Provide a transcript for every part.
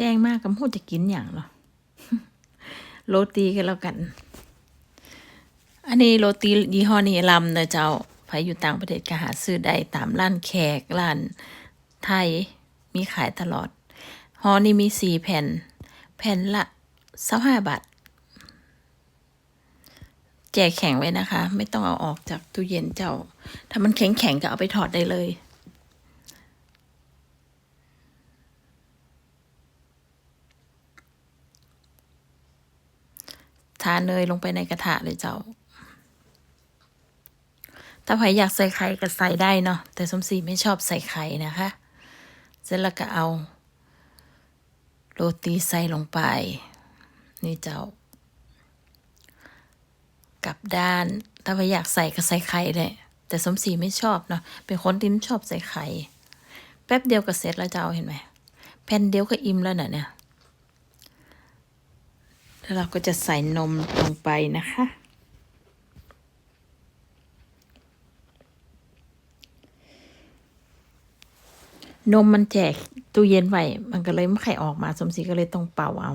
แจ้งมากกับพูดจะกินอย่างเหรอโรตีกันแล้วกัน อันนี้โรตียี่ห้อนี้ลำเนะเจ้าใครอยู่ต่างประเทศก็หาซื้อได้ตามร้านแขกร้านไทยมีขายตลอดห่อนี้มีสี่แผ่น แผ่นละสิบห้าบาทแจกแข็งไว้นะคะ ไม่ต้องเอาออกจากตู้เย็นเจ้า ถ้ามันแข็งแข็งก็เอาไปถอดได้เลยาเนยลงไปในกระทะเลยเจ้า ถ้าใครอยากใส่ไข่ก็ใส่ได้เนาะ แต่สมศรีไม่ชอบใส่ไข่นะคะ เสร็จแล้วก็เอา โรตีใส่ลงไป นี่เจ้า กลับด้าน ถ้าใครอยากใส่ก็ใส่ไข่เลย แต่สมศรีไม่ชอบเนาะ เป็นคนที่ไม่ชอบใส่ไข่ แป๊บเดียวก็เสร็จแล้วเจ้าเห็นไหม แผ่นเดียวก็อิ่มแล้วน่ะเนี่ย แล้วเราก็จะใส่นมลงไปนะคะ นมมันแจกตู้เย็นไว้มันก็เลยไม่ไข่ออกมาสมศรีก็เลยต้องเป่าเอา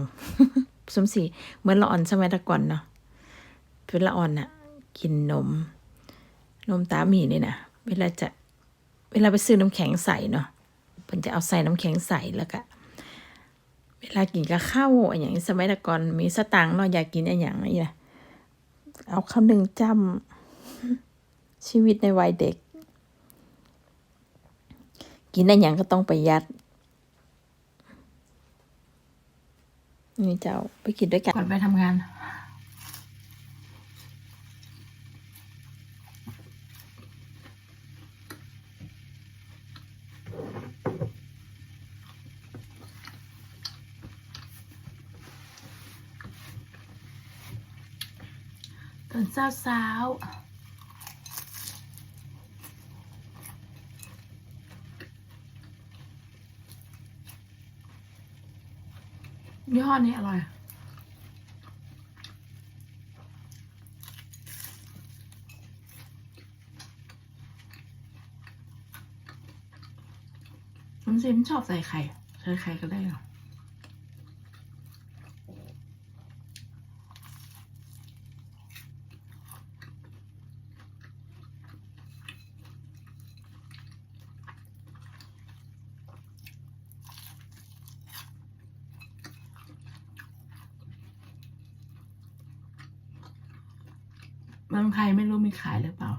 สมศรีเหมือนละอ่อนสมัยตะก่อนเนาะเป็นละอ่อนน่ะกินนม นมตาหมีนี่นะเวลาจะเวลาไปซื้อน้ำแข็งใส่เนาะเพิ่นจะเอาใส่น้ำแข็งใส่แล้วก็ เวลากินกับข้าวอนอย่างสมัยตะก่อนมีสตังค์เนาะอยากกินอนอย่างนี้นะเอาคำหนึ่งจำชีวิตในวัยเด็ก กินอนอย่างก็ต้องประหยัดนี่เจ้าไปกินด้วยกันก่อนไปทำงาน ตอนเช้าเช้ายี่ห้อนี้อร่อยผมซิมชอบใส่ไข่ ใส่ไข่ก็ได้เหรอ เมืองไทยไม่รู้มีขายหรือเปล่า